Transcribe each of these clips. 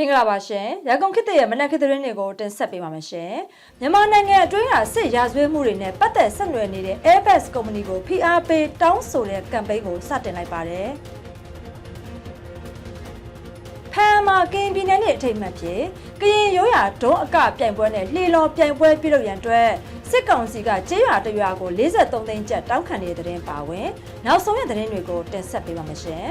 မင်္ဂလာပါရှင်ရန်ကုန်ခေတ်ရဲ့မနက်ခင်းသတင်းတွေကိုတင်ဆက်ပေးပါမယ်ရှင်မြန်မာနိုင်ငံအတွင်းကစစ်ရာဇဝတ်မှုတွေနဲ့ပတ်သက်ဆက်နွယ်နေတဲ့ Airbus ကုမ္ပဏီကို PR ပေးတောင်းဆိုတဲ့ကမ်ပိန်းကိုစတင်လိုက်ပါတယ်ဖမ်းမာကင်ပြည်နယ်နဲ့အထိတ်မှတ်ဖြစ်ကရင်ရိုးရာဒုံးအကပြိုင်ပွဲနဲ့လှေလော်ပြိုင်ပွဲပြုလုပ်ရန်အတွက်စစ်ကောင်စီကကျေးရွာတစ်ရွာကို43သိန်းကျပ်တောင်းခံနေတဲ့သတင်းပါဝင်နောက်ဆုံးရသတင်းတွေကိုတင်ဆက်ပေးပါမယ်ရှင်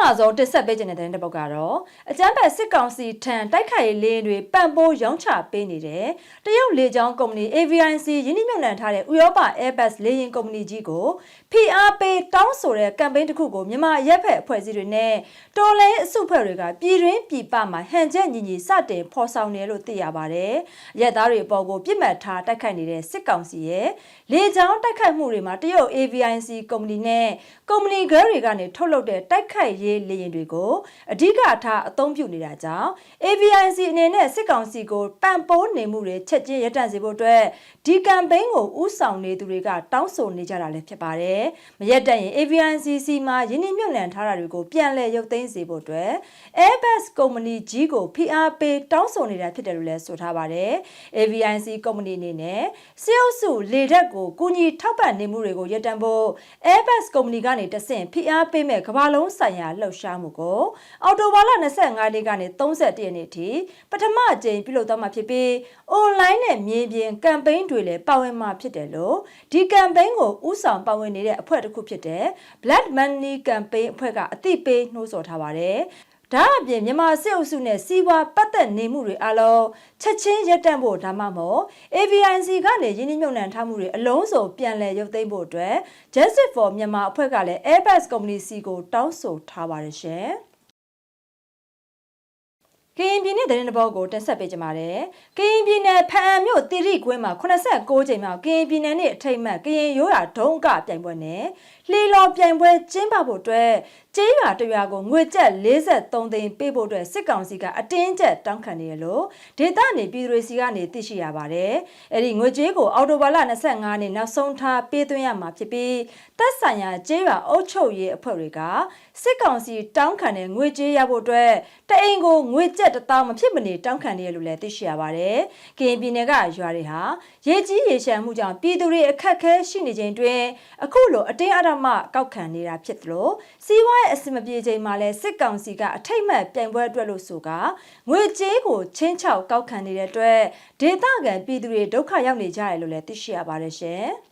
မဆုံးတစ်ဆက်ပေးခြင်းတဲ့တဲ့တစ်ပုတ်ကတော့အကျန်းဖက်စစ်ကောင်စီထံတိုက်ခိုက်ရေးလင်းတွေပံ့ပိုးရောင်းချပေးနေတဲ့တရုတ်လေကြောင်းကုမ္ပဏီ AVIC ရင်းနှီးမြှုပ်နှံထားတဲ့ဥရောပ Airbus လေယာဉ်ကုမ္ပဏီကြီးကို PR ပေးတောင်းဆိုတဲ့ကမ်ပိန်းတစ်ခုကိုမြန်မာရက်ဖက်အဖွဲ့အစည်းတွေနဲ့တော်လဲအစုဖွဲ့တွေကပြည်တွင်းပြည်ပမှာဟန်ချက်ညီညီစတင်ဖော်ဆောင်တယ်လို့သိရပါတယ်။ရက်သားတွေအပေါ်ကိုပြစ်မှတ်ထားတိုက်ခိုက်နေတဲ့စစ်ကောင်စီရဲ့လေကြောင်းတိုက်ခိုက်မှုတွေမှာတရုတ် AVIC ကုမ္ပဏီနဲ့ကုမ္ပဏီခွဲတွေကနေထုတ်လုပ်တဲ့တိုက်ခိုက်ရေးလေယာဉ်တွေကိုအဓိကထားအသုံးပြုနေတာကြောင့် AVIC အနေနဲ့စစ်ကောင်စီကိုပံ့ပိုးနေမှုတွေချက်ချင်းရပ်တန့်စေဖို့အတွက်ဒီကမ်ပိန်းကိုဥဆောင်နေသူတွေကတောင်းဆိုနေကြတာလည်းဖြစ်ပါတယ်။မရက်တန့်ရင် AVICC မှာယင်းနှိမ့်မြုပ်နှံထားတာတွေကိုပြန်လည်ရုပ်သိမ်းစေဖို့အတွက် Airbus ကုမ္ပဏီကြီးကို PR ပေးတောင်းဆိုနေတာဖြစ်တယ်လို့လည်းဆိုထားပါတယ်။ AVIC ကုမ္ပဏီအနေနဲ့စေအုပ်စုလေဓာတ်ကိုကူညီထောက်ပံ့နေမှုတွေကိုရပ်တန့်ဖို့ Airbus ကုမ္ပဏီကနေတဆင့် PR ပေးမဲ့ကမ္ဘာလုံးဆိုင်ရာလှုပ်ရှားမှုကိုအော်တိုဘာလ25ရက်ကနေ31ရက်နေ့အထိပထမအကြိမ်ပြုလုပ်သွားမှာဖြစ်ပြီး online နဲ့မြေပြင်ကမ်ပိန်းတွေလည်းပါဝင်မှာဖြစ်တယ်လို့ဒီကမ်ပိန်းကိုဥဆောင်ပါဝင်နေတဲ့အဖွဲ့တစ်ခုဖြစ်တဲ့ Black Money Campaign အဖွဲ့ကအသိပေးနှိုးဆော်ထားပါတယ်။ ဒါအပြင်မြန်မာစစ်အုပ်စုနဲ့စီးပွားပတ်သက်နေမှုတွေအလုံးချက်ချင်းရပ်တန့်ဖို့ဒါမှမဟုတ် AVIC ကနေရင်းနှီးမြှုပ်နှံထားမှုတွေအလုံးစုံပြန်လည်ရုပ်သိမ်းဖို့အတွက် Justice for Myanmar အဖွဲ့ကလည်း Airbus ကုမ္ပဏီစီကိုတောင်းဆိုထားပါတယ်ရှင်။ကရင်ပြည်နယ်သတင်းတပုတ်ကိုတင်ဆက်ပေးကြပါမယ်။ကရင်ပြည်နယ်ဖအံမြို့တိရိကွင်းမှာ86ကြိမ်မြောက်ကရင်ပြည်နယ်နဲ့အထိတ်မှတ်ကရင်ရိုးရာဒုံကပြိုင်ပွဲနဲ့လှေလော်ပြိုင်ပွဲကျင်းပဖို့အတွက်ကျေးရွာတရွာကိုငွေကျပ်43သိန်းပေးဖို့အတွက်စစ်ကောင်စီကအတင်းကျပ်တောင်းခံနေရလို့ဒေသနေပြည်သူတွေစီကနေသိရှိရပါတယ်။အဲ့ဒီငွေကြေးကိုအော်တိုဘာလ25နှစ်နောက်ဆုံးထားပေးသွင်းရမှာဖြစ်ပြီးသက်ဆိုင်ရာကျေးရွာအုပ်ချုပ်ရေးအဖွဲ့တွေကစစ်ကောင်စီတောင်းခံတဲ့ငွေကြေးရဖို့အတွက်တအိမ်ကိုငွေကျပ်တစ်သောင်းမဖြစ်မနေတောင်းခံနေရလို့လည်းသိရှိရပါတယ်။ကရင်ပြည်နယ်ကရွာတွေဟာရေကြီးရေရှမ်းမှုကြောင့်ပြည်သူတွေအခက်အခဲရှိနေချိန်တွင်အခုလိုအတင်းအဓမ္မကောက်ခံနေတာဖြစ်သလိုစီးပွားရေးအဆင်မပြေချိန်မှာလည်းစစ်ကောင်စီကအထိတ်မှတ်ပြိုင်ပွဲအတွက်လို့ဆိုကငွေကြေးကိုချင်းချောက်ကောက်ခံနေတဲ့အတွက်ဒေသခံပြည်သူတွေဒုက္ခရောက်နေကြတယ်လို့လည်းသိရှိရပါတယ်ရှင်။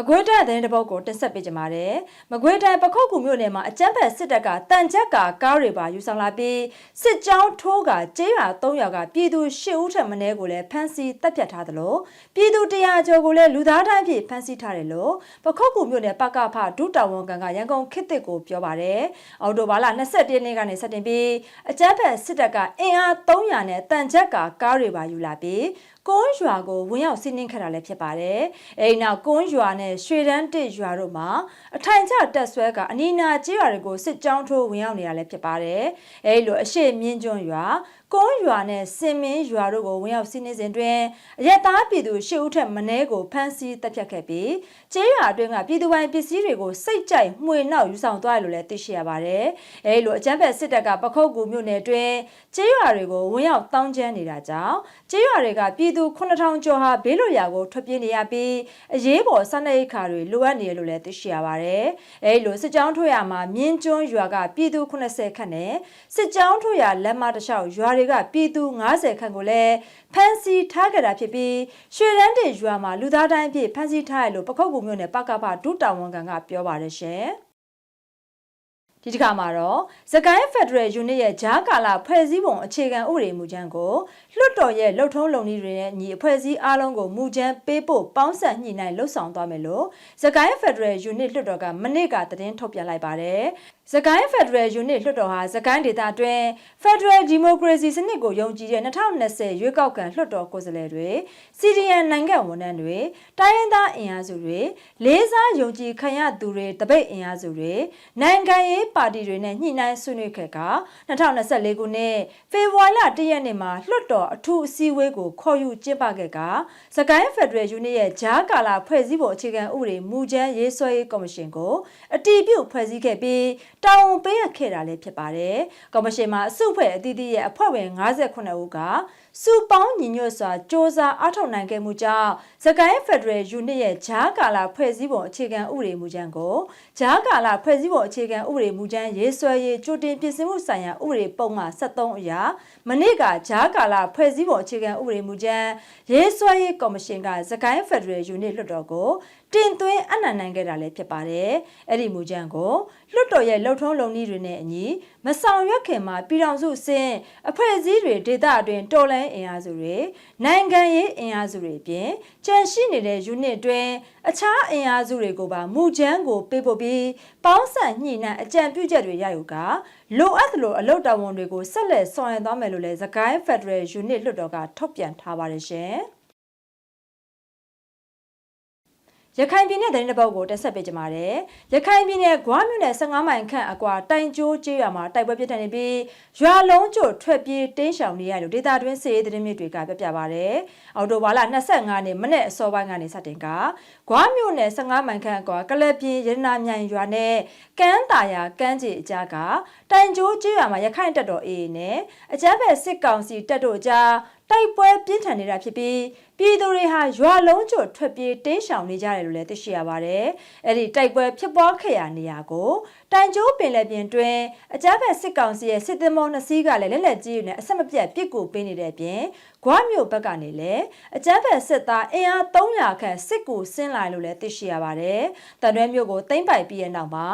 မကွေးတိုင်းသတင်းတစ်ပုဒ်ကိုတင်ဆက်ပေးကြပါမယ်။မကွေးတိုင်းပခုတ်ကူမြို့နယ်မှာအကြမ်းဖက်စစ်တပ်ကတန်ကြက်ကကားတွေပါယူဆောင်လာပြီးစစ်ကြောင်းထိုးကကျေးရွာ၃ရွာကပြည်သူ၈ဦးထက်မနည်းကိုလည်းဖမ်းဆီးတပ်ဖြတ်ထားသလိုပြည်သူ100ကျော်ကိုလည်းလူသားတိုင်းဖြင့်ဖမ်းဆီးထားတယ်လို့ပခုတ်ကူမြို့နယ်ပကဖဒုတာဝန်ခံကရန်ကုန်ခေတ်သစ်ကိုပြောပါတယ်။အော်တိုဘာလ21ရက်နေ့ကနေစတင်ပြီးအကြမ်းဖက်စစ်တပ်ကအင်အား300နဲ့တန်ကြက်ကကားတွေပါယူလာပြီးကွန်းရွာကိုဝင်ရောက်စီးနင်းခဲ့တာလည်းဖြစ်ပါတယ်။အဲဒီနောက်ကွန်းရွာနဲ့ရွှေတန်းတစ်ရွာတို့မှာအထိုင်ချတက်ဆွဲကအနီးနာကျေးရွာတွေကိုစစ်ကြောင်းထိုးဝင်ရောက်နေတာလည်းဖြစ်ပါတယ်။အဲဒီလိုအရှိမြင့်ကျွန်းရွာ ကွန်းရွာနဲ့စင်မင်းရွာတို့ကိုဝင်ရောက်စီးနင်းစဉ်တွင်အရက်သားပြည်သူရှစ်ဦးထက်မနည်းကိုဖမ်းဆီးတပ်ဖြတ်ခဲ့ပြီးကျေးရွာအတွင်းကပြည်သူပိုင်ပစ္စည်းတွေကိုစိတ်ကြိုက်မှွေနောက်ယူဆောင်သွားတယ်လို့လည်းသိရှိရပါတယ်။အဲဒီလိုအကြမ်းဖက်စစ်တပ်ကပခုတ်ကူမြို့နယ်အတွင်းကျေးရွာတွေကိုဝင်ရောက်တောင်းကျမ်းနေတာကြောင့်ကျေးရွာတွေကပြည်သူ9000ကျော်ဟာဘေးလွတ်ရာကိုထွက်ပြေးနေရပြီးအရေးပေါ်စားနပ်ရိက္ခာတွေလိုအပ်နေတယ်လို့လည်းသိရှိရပါတယ်။အဲဒီလိုစစ်ကြောင်းထွက်ရမှာမြင်းကျွန်းရွာကပြည်သူ80ခန့်နဲ့စစ်ကြောင်းထွက်ရလက်မတစ်လျှောက်ရွာတွေကပြည်သူ90ခန့်ကိုလည်းဖမ်းဆီးထားကြတာဖြစ်ပြီးရွှေရန်တေရွာမှာလူသားတိုင်းဖြစ်ဖမ်းဆီးထားရလို့ပခုတ်ကူမြို့နယ်ပကဖဒုတာဝန်ခံကပြောပါတယ်ရှင်။ ဒီတစ်ခါမှာတော့စကိုင်းဖက်ဒရယ်ယူနစ်ရဲ့ဂျားကာလာဖွဲ့စည်းပုံအခြေခံဥပဒေမူကြမ်းကိုလွှတ်တော်ရဲ့လှုပ်ထုံးလုံနည်းတွေနဲ့ညီအဖွဲ့အစည်းအားလုံးကိုမူကြမ်းပေးဖို့ပေါင်းစပ်ညှိနှိုင်းလှုပ်ဆောင်သွားမယ်လို့စကိုင်းဖက်ဒရယ်ယူနစ်လွှတ်တော်ကမနေ့ကသတင်းထုတ်ပြန်လိုက်ပါတယ်။စစကိုင်း Federal Unit လွှတ်တော်ဟာစကိုင်းဒေသအတွင်း Federal Democracy စနစ်ကိုယုံကြည်တဲ့2020ရွေးကောက်ခံလွှတ်တော်ကိုယ်စားလှယ်တွေ CDN နိုင်ငံဝန်ထမ်းတွေတိုင်းရင်းသားအင်အားစုတွေလေးစားယုံကြည်ခံရသူတွေတပိတ်အင်အားစုတွေနိုင်ငံရေးပါတီတွေနဲ့ညှိနှိုင်းဆွေးနွေးခဲ့က2024ခုနှစ်ဖေဖော်ဝါရီလ1ရက်နေ့မှာလွှတ်တော်အထူးအစည်းအဝေးကိုခေါ်ယူကျင်းပခဲ့ကစကိုင်း Federal Unit ရဲ့ဂျားကာလာဖွဲ့စည်းပုံအခြေခံဥပဒေမူကြမ်းရေးဆွဲရေးကော်မရှင်ကိုအတည်ပြုဖွဲ့စည်းခဲ့ပြီးတာဝန်ပေးအပ်ခဲ့တာလည်းဖြစ်ပါတယ်။ကော်မရှင်မှာအစုအဖွဲ့အသီးသီးရဲ့အဖွဲ့ဝင်58ဦးက စုပေါင်းညီညွတ်စွာစ조사အားထုတ်နိုင်ခဲ့မှုကြောင့်စကိုင်းဖက်ဒရယ်ယူနစ်ရဲ့ဂျားကာလာဖွဲ့စည်းပုံအခြေခံဥပဒေမူကြမ်းကိုဂျားကာလာဖွဲ့စည်းပုံအခြေခံဥပဒေမူကြမ်းရေးဆွဲရေးကြိုတင်ပြင်ဆင်မှုဆိုင်ရာဥပဒေပုံမှန်73အရာမနေ့ကဂျားကာလာဖွဲ့စည်းပုံအခြေခံဥပဒေမူကြမ်းရေးဆွဲရေးကော်မရှင်ကစကိုင်းဖက်ဒရယ်ယူနစ်လွှတ်တော်ကိုတင်သွင်းအနံ့နိုင်ခဲ့တာလည်းဖြစ်ပါတယ်။အဲ့ဒီမူကြမ်းကိုလွှတ်တော်ရဲ့လှုပ်ထုံးလုံနည်းတွေနဲ့အညီမဆောင်ရွက်ခင်မှာပြည်ထောင်စုစင်အဖွဲ့အစည်းတွေဒေသအတွင်းတော်လှန်အင်အားစုတွေနိုင်ငံရေးအင်အားစုတွေအပြင်ကြန့်ရှိနေတဲ့ unit တွင်အခြားအင်အားစုတွေကိုပါမူကြမ်းကိုပေးပို့ပြီးပေါင်းစပ်ညှိနှိုင်းအကြံပြုချက်တွေရယူကလိုအပ်သလိုအလုပ်တော်ဝန်တွေကိုဆက်လက်ဆောင်ရွက်သွားမယ်လို့လည်းသခိုင်း Federal Unit လွှတ်တော်ကထုတ်ပြန်ထားပါတယ်ရှင်။ ရခိုင်ပြည်နယ်သတင်းတစ်ပုဒ်ကိုတက်ဆက်ပေးကြပါမယ်။ရခိုင်ပြည်နယ်ဂွားမြို့နယ်15မိုင်ခန့်အကွာတိုင်ကျိုးကျေးရွာမှာတိုက်ပွဲပြစ်ထန်နေပြီးရွာလုံးကျွတ်ထွက်ပြေးတင်းရှောင်နေရလို့ဒေတာတွင်းစစ်ရေးသတင်းမြစ်တွေကပြပြပါဗျ။အော်တိုဘာလ25နှစ်မနေ့အစောပိုင်းကနေစတင်ကဂွားမြို့နယ်15မိုင်ခန့်အကွာကလပ်ပြင်းရတနာမြိုင်ရွာနဲ့ကန်းတာယာကန်းကြီးအကြားကတိုင်ကျိုးကျေးရွာမှာရခိုင်တပ်တော် AA နဲ့အကြမ်းဖက်စစ်ကောင်စီတပ်တို့ကြား တိုက်ပွဲပြင်းထန်နေတာဖြစ်ပြီးပြည်သူတွေဟာရွာလုံးကျွတ်ထွက်ပြေးတင်းရှောင်နေကြတယ်လို့လည်းသိရှိရပါတယ်။အဲ့ဒီတိုက်ပွဲဖြစ်ပွားခဲ့ရနေရာကိုတန်ကျိုးပင်လယ်ပြင်တွင်အကြမ်းဖက်စစ်ကောင်စီရဲ့စစ်သင်္ဘောနှစ်စီးကလည်းလက်လက်ကြီးတွေနဲ့အဆက်မပြတ်ပစ်ကူပေးနေတဲ့အပြင်ဂွမြို့ဘက်ကနေလည်းအကြမ်းဖက်စစ်သားအင်အား300ခန့်စစ်ကူဆင်းလာလို့လည်းသိရှိရပါတယ်။တန်တွဲမြို့ကိုသိမ်းပိုက်ပြီးတဲ့နောက်မှာ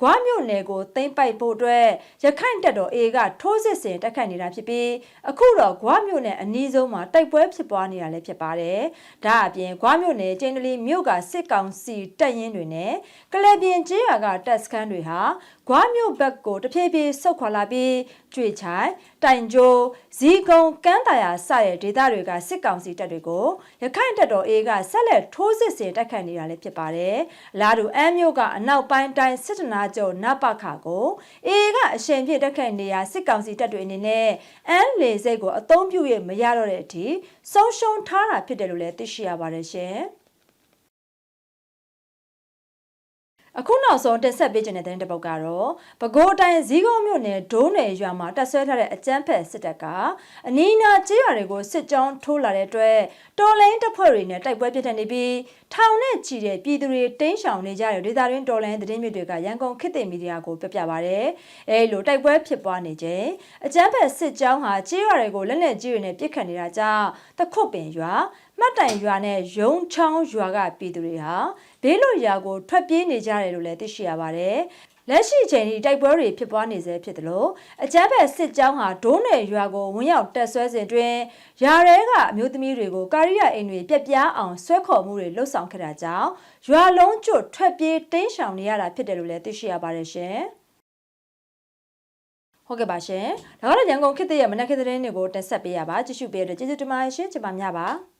ဂွမြို့နယ်ကိုသိမ်းပိုက်ဖို့အတွက်ရခိုင်တပ်တော် A ကထိုးစစ်ဆင်တိုက်ခိုက်နေတာဖြစ်ပြီးအခုတော့ဂွမြို့နယ်အနီးဆုံးမှာတိုက်ပွဲဖြစ်ပွားနေတာလည်းဖြစ်ပါတယ်။ဒါအပြင်ဂွမြို့နယ်ကျင်းတလီမြို့ကစစ်ကောင်စီတပ်ရင်းတွေနဲ့ကလပြင်ကျေးရွာကတပ်စခန်းတွေဟာဂွမြို့ဘက်ကိုတဖြည်းဖြည်းဆုတ်ခွာလာပြီးကြွေချိုင်တိုင်ကျိုးဇီကုံကန်းတရာစတဲ့ဒေသတွေကစစ်ကောင်စီတပ်တွေကိုရခိုင်တပ်တော် A ကဆက်လက်ထိုးစစ်ဆင်တိုက်ခိုက်နေတာလည်းဖြစ်ပါတယ်။လာတူအမ်းမြို့ကအနောက်ပိုင်းတိုင်းစစ်တနာကျုံနပခကို A ကအရှင်ပြတိုက်ခိုက်နေရစစ်ကောင်စီတပ်တွေအနေနဲ့အမ်းလေစိတ်ကိုအုံပြုရမရတော့တဲ့အထိဆုံးရှုံးထားတာဖြစ်တယ်လို့လည်းသိရှိရပါတယ်ရှင်။ အခုနောက်ဆုံးတက်ဆက်ပေးခြင်းတဲ့တဲ့တစ်ပုတ်ကတော့ပဲခူးတိုင်းဇီးကုန်းမြို့နယ်ဒိုးနယ်ရွာမှာတက်ဆွဲထားတဲ့အကြမ်းဖက်စစ်တပ်ကအနီးနားကျေးရွာတွေကိုစစ်ကြောင်းထိုးလာတဲ့အတွက်တော်လိုင်းတပ်ဖွဲ့တွေနဲ့တိုက်ပွဲပြစ်ထန်နေပြီးထောင်နဲ့ချီတဲ့ပြည်သူတွေတင်းရှောင်နေကြတဲ့ဒေသတွင်းတော်လိုင်းသတင်းမြစ်တွေကရန်ကုန်ခေတ်သစ်မီဒီယာကိုပြပြပါဗျ။အဲလိုတိုက်ပွဲဖြစ်ပွားနေခြင်းအကြမ်းဖက်စစ်ကြောင်းဟာကျေးရွာတွေကိုလက်နက်ကြီးတွေနဲ့ပစ်ခတ်နေတာကြောင့်တခုတ်ပင်ရွာမှတ်တိုင်ရွာနဲ့ရုံချောင်းရွာကပြည်သူတွေဟာ ဘေးလွတ်ရာကိုထွက်ပြေးနေကြတယ်လို့လည်းသိရှိရပါတယ်။လက်ရှိချိန်ထိတိုက်ပွဲတွေဖြစ်ပွားနေဆဲဖြစ်တယ်လို့အကြမ်းဖက်စစ်ကြောင်းဟာဒိုးနယ်ရွာကိုဝင်ရောက်တက်ဆွဲစဉ်တွင်ယာရဲကအမျိုးသမီးတွေကိုကာရီယာအိမ်တွေပြက်ပြားအောင်ဆွဲခေါ်မှုတွေလှုပ်ဆောင်ခဲ့တာကြောင့်ရွာလုံးကျွတ်ထွက်ပြေးတင်းရှောင်နေရတာဖြစ်တယ်လို့လည်းသိရှိရပါတယ်ရှင်။ဟုတ်ကဲ့ပါရှင်။ဒါကတော့ရန်ကုန်ခေတ်သစ်ရဲ့မနက်ခင်းသတင်းတွေကိုတက်ဆက်ပေးရပါကြည့်ရှုပေးရတဲ့ကျေးဇူးတင်ပါတယ်ရှင်။ကျွန်မများပါ။